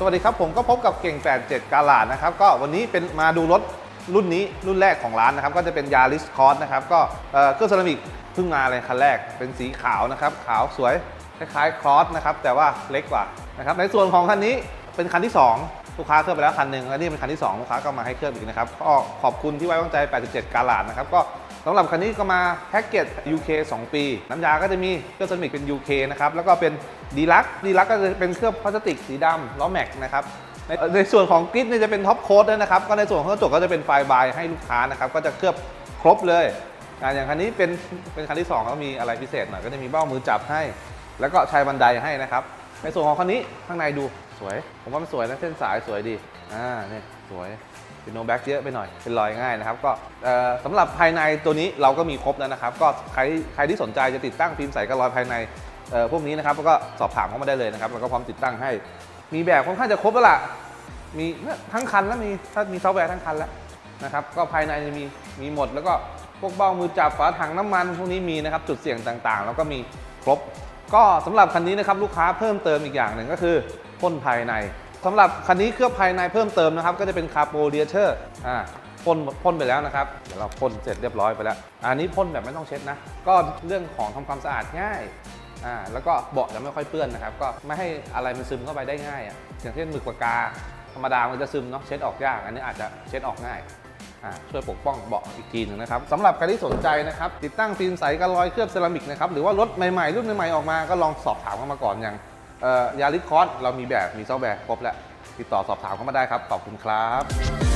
สวัสดีครับผมก็พบกับเก่ง 87 กาลาดนะครับก็วันนี้เป็นมาดูรถรุ่นนี้รุ่นแรกของร้านนะครับก็จะเป็นยา r ิสคอ s นะครับก็เอ่อเครื่องเซรามิกเพิ่งมาเลยคันแรกเป็นสีขาวนะครับขาวสวยคล้ายๆครอสนะครับแต่ว่าเล็กกว่านะครับในส่วนของคันนี้เป็นคันที่ 2 ลูกค้าเคลือบไปแล้วคันหนึ่งและนี่เป็นคันที่ 2 ลูกค้าก็มาให้เคลือบอีกนะครับก็ขอบคุณที่ไว้วางใจ 87 กาลาดนะครับก็ สำหรับคันนี้ก็มาแพ็กเกจ UK 2 ปี น้ำยาก็จะมีเครื่องเซรามิกเป็น UK นะครับ แล้วก็เป็นดีลักดีลักก็จะเป็นเครื่องพลาสติกสีดำล้อแม็กนะครับในในส่วนของกริดเนี่ยจะเป็นท็อปโค้ดด้วยนะครับ ก็ในส่วนของกระจกก็จะเป็นไฟบายให้ลูกค้านะครับ ก็จะเคลือบครบเลย อย่างคันนี้เป็นเป็นคันที่2ก็มีอะไรพิเศษหน่อย ก็จะมีเบ้ามือจับให้ แล้วก็ชายบันไดให้นะครับ ในส่วนของคันนี้ข้างในดูสวย ผมว่ามันสวยนะเส้นสายสวยดี อ่าเนี่ยสวย เป็นโนแบ็กเยอะไปหน่อย เป็นรอยง่ายนะครับ ก็สำหรับภายในตัวนี้เราก็มีครบแล้วนะครับ ก็ใครใครที่สนใจจะติดตั้งฟิล์มใสกับรอยภายในพวกนี้นะครับก็สอบถามเข้ามาได้เลยนะครับแล้วก็พร้อมติดตั้งให้ มีแบบค่อนข้างจะครบแล้วล่ะ มีทั้งคันแล้วมีถ้ามีซอฟต์แวร์ทั้งคันแล้วนะครับ ก็ภายในมีมีหมดแล้วก็พวกเบ้ามือจับฝาถังน้ำมันพวกนี้มีนะครับจุดเสี่ยงต่างๆ แล้วก็มีครบ ก็สำหรับคันนี้นะครับลูกค้าเพิ่มเติมอีกอย่างหนึ่งก็คือพ่นภายใน สำหรับคันนี้เคลือบภายในเพิ่มเติมนะครับ ก็จะเป็นคาร์โบเดียเชอร์อ่าพ่นพ่นไปแล้วนะครับ เดี๋ยวเราพ่นเสร็จเรียบร้อยไปแล้ว อันนี้พ่นแบบไม่ต้องเช็ดนะ ก็เรื่องของทำความสะอาดง่ายอ่าแล้วก็เบาะจะไม่ค่อยเปื้อนนะครับ ก็ไม่ให้อะไรมันซึมเข้าไปได้ง่ายอะอย่างเช่นหมึกปากกา ธรรมดามันจะซึมเนาะเช็ดออกยาก อันนี้อาจจะเช็ดออกง่ายอ่าช่วยปกป้องเบาะอีกทีหนึงนะครับสำหรับใครที่สนใจนะครับ ติดตั้งฟิล์มใสกันรอยเคลือบเซรามิกนะครับ หรือว่ารถใหม่ๆ รุ่นใหม่ๆ ออกมาก็ลองสอบถามเข้ามาก่อนอย่าง ยาริสคอร์สเรามีแบบมีซอฟต์แวร์ครบแล้ว ติดต่อสอบถามเข้ามาได้ครับ ขอบคุณครับ